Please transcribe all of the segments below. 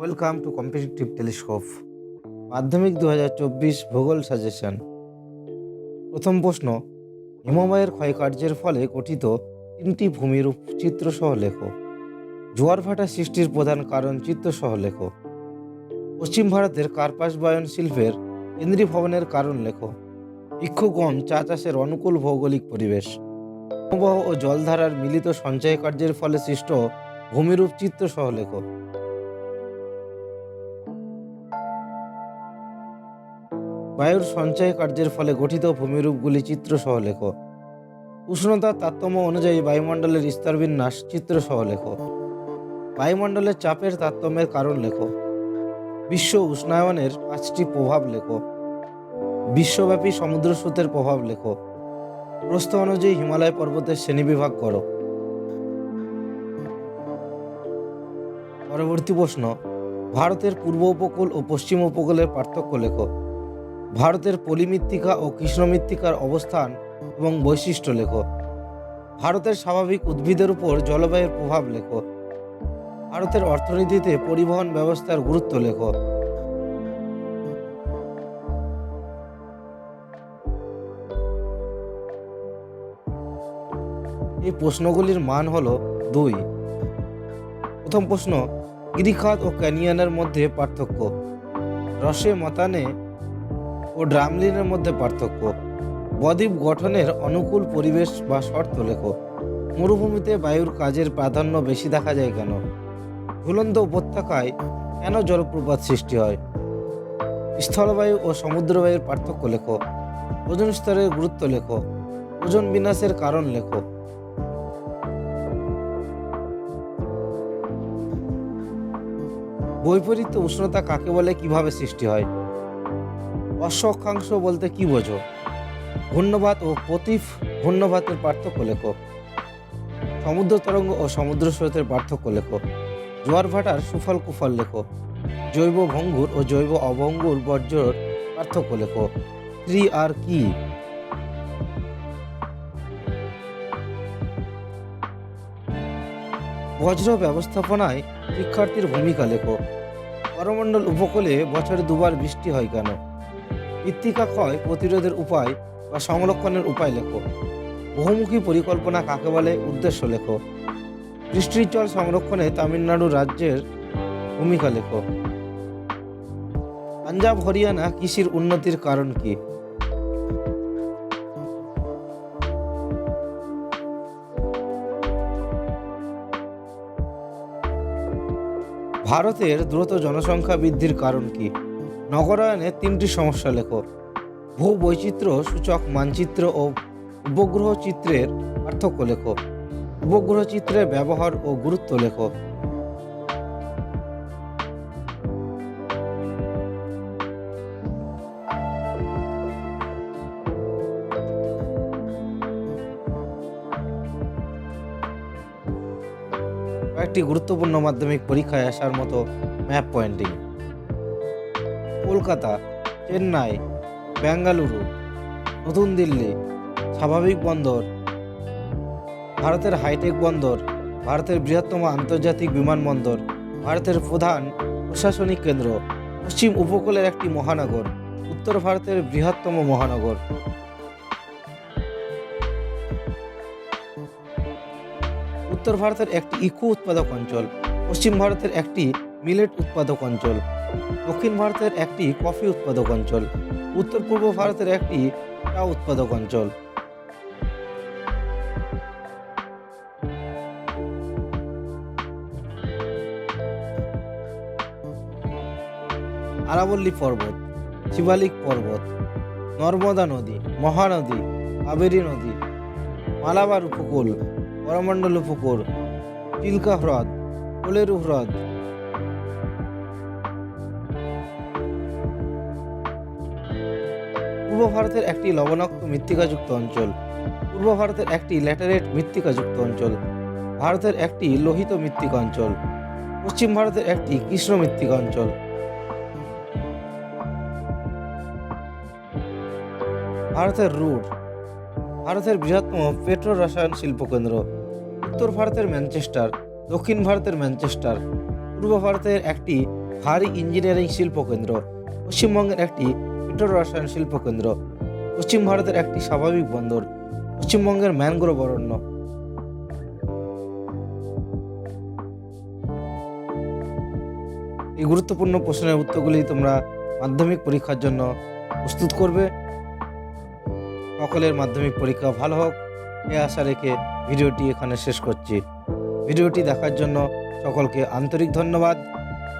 Welcome to competitive telescope মাধ্যমিক দু হাজার চব্বিশ ভূগোল সাজেশন প্রথম প্রশ্ন, হিমবাহের ক্ষয়কার্যের ফলে গঠিত তিনটি ভূমিরূপ লেখো। জোয়ার ভাটা সৃষ্টির প্রধান কারণ চিত্রসহ লেখো। পশ্চিম ভারতের কার্পাস বয়ন শিল্পের কেন্দ্রীভবনের কারণ লেখো। বৃক্ষগণ, চা চাষের অনুকূল ভৌগোলিক পরিবেশ। হিমবাহ ও জলধারার মিলিত সঞ্চয় কার্যের ফলে সৃষ্ট ভূমিরূপ চিত্রসহ লেখো। বায়ুর সঞ্চয় কার্যের ফলে গঠিত ভূমিরূপগুলি চিত্রসহ লেখো। উষ্ণতার তারতম্য অনুযায়ী বায়ুমণ্ডলের স্তরবিন্যাস চিত্রসহ লেখো। বায়ুমণ্ডলের চাপের তারতম্যের কারণ লেখো। বিশ্ব উষ্ণায়নের পাঁচটি প্রভাব লেখো। বিশ্বব্যাপী সমুদ্র স্রোতের প্রভাব লেখো। প্রস্থ অনুযায়ী হিমালয় পর্বতের শ্রেণীবিভাগ করো। পরবর্তী প্রশ্ন, ভারতের পূর্ব উপকূল ও পশ্চিম উপকূলের পার্থক্য লেখো। ভারতের পলিমৃত্তিকা ও কৃষ্ণমৃত্তিকার অবস্থান এবং বৈশিষ্ট্য লেখো। ভারতের স্বাভাবিক উদ্ভিদের উপর জলবায়ুর প্রভাব লেখো। ভারতের অর্থনীতিতে পরিবহন ব্যবস্থার গুরুত্ব লেখো। এই প্রশ্নগুলির মান হল দুই। প্রথম প্রশ্ন গিরিখাত ও ক্যানিয়ানের মধ্যে পার্থক্য। রসে, মতানে ও ড্রামলিনের মধ্যে পার্থক্য। বদ্বীপ গঠনের অনুকূল পরিবেশ বা শর্ত লেখো। মরুভূমিতে বায়ুর কাজের প্রাধান্য বেশি দেখা যায় কেন? ঝুলন্ত উপত্যকায় কেন জলপ্রপাত সৃষ্টি হয়? স্থলবায়ু ও সমুদ্রবায়ুর পার্থক্য লেখো। ওজন স্তরের গুরুত্ব লেখো। ওজন বিনাশের কারণ লেখো। বৈপরীত্য উষ্ণতা কাকে বলে, কীভাবে সৃষ্টি হয়? অক্ষাংশ বলতে কি বোঝো? ঘূর্ণবাত ও প্রতিফ ঘূর্ণবাতের পার্থক্য লেখো। সমুদ্র তরঙ্গ ও সমুদ্র স্রোতের পার্থক্য লেখো। জোয়ার ভাটার সুফল কুফল লেখো। জৈব ভঙ্গুর ও জৈব অভঙ্গুর বর্জ্যর পার্থক্য লেখো। ত্রি আর কি? বজ্র ব্যবস্থাপনায় শিক্ষার্থীর ভূমিকা লেখো। করমণ্ডল উপকূলে বছরে দুবার বৃষ্টি হয় কেন? মৃত্তিকা ক্ষয় প্রতিরোধের উপায় বা সংরক্ষণের উপায় লেখো। বহুমুখী পরিকল্পনা কাকে বলে? উদ্দেশ্য লেখো। বৃষ্টির জল সংরক্ষণে তামিলনাড়ু রাজ্যের ভূমিকা লেখো। পাঞ্জাব, হরিয়ানা কৃষির উন্নতির কারণ কি? ভারতের দ্রুত জনসংখ্যা বৃদ্ধির কারণ কি? নগরায়নে তিনটি সমস্যা লেখো। ভূ বৈচিত্র্য সূচক মানচিত্র ও উপগ্রহ চিত্রের পার্থক্য লেখো। উপগ্রহ চিত্রের ব্যবহার ও গুরুত্ব লেখো। কয়েকটি গুরুত্বপূর্ণ মাধ্যমিক পরীক্ষায় আসার মতো ম্যাপ পয়েন্টিং। কলকাতা, চেন্নাই, বেঙ্গালুরু, নতুন দিল্লি, স্বাভাবিক বন্দর, ভারতের হাইটেক বন্দর, ভারতের বৃহত্তম আন্তর্জাতিক বিমানবন্দর, ভারতের প্রধান প্রশাসনিক কেন্দ্র, পশ্চিম উপকূলের একটি মহানগর, উত্তর ভারতের বৃহত্তম মহানগর। উত্তর ভারতের একটি ইকো উৎপাদক অঞ্চল, পশ্চিম ভারতের একটি মিলেট উৎপাদক অঞ্চল। দক্ষিণ ভারতের একটি কফি উৎপাদক অঞ্চল, উত্তর পূর্ব ভারতের একটি চা উৎপাদক অঞ্চল। আরাবল্লী পর্বত, শিবালিক পর্বত, নর্মদা নদী, মহানদী, কাবেরী নদী, মালাবার উপকূল করমণ্ডল উপকূল চিল্কা হ্রদ কোলেরু হ্রদ। পূর্ব ভারতের একটি লবণাক্ত মৃত্তিকাযুক্ত অঞ্চল পূর্ব ভারতের একটি ল্যাটারেট মৃত্তিকাযুক্ত অঞ্চল, ভারতের একটি লোহিত মৃত্তিকা অঞ্চল, পশ্চিম ভারতের একটি কৃষ্ণ মৃত্তিকা অঞ্চল। ভারতের রুট, ভারতের বৃহত্তম পেট্রো রসায়ন শিল্পকেন্দ্র, উত্তর ভারতের ম্যানচেস্টার, দক্ষিণ ভারতের ম্যানচেস্টার, পূর্ব ভারতের একটি ভারী ইঞ্জিনিয়ারিং শিল্পকেন্দ্র, পশ্চিমবঙ্গের একটি পেট্রোল রসায়ন শিল্পকেন্দ্র পশ্চিম ভারতের একটি স্বাভাবিক বন্দর। পশ্চিমবঙ্গের ম্যানগ্রোভ অরণ্য। এই গুরুত্বপূর্ণ প্রশ্নের উত্তরগুলি তোমরা মাধ্যমিক পরীক্ষার জন্য প্রস্তুত করবে। সকলের মাধ্যমিক পরীক্ষা ভালো হোক। এ আশা রেখে ভিডিওটি এখানে শেষ করছি। ভিডিওটি দেখার জন্য সকলকে আন্তরিক ধন্যবাদ।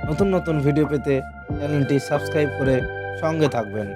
নতুন নতুন ভিডিও পেতে চ্যানেলটি সাবস্ক্রাইব করে সঙ্গে থাকবেন।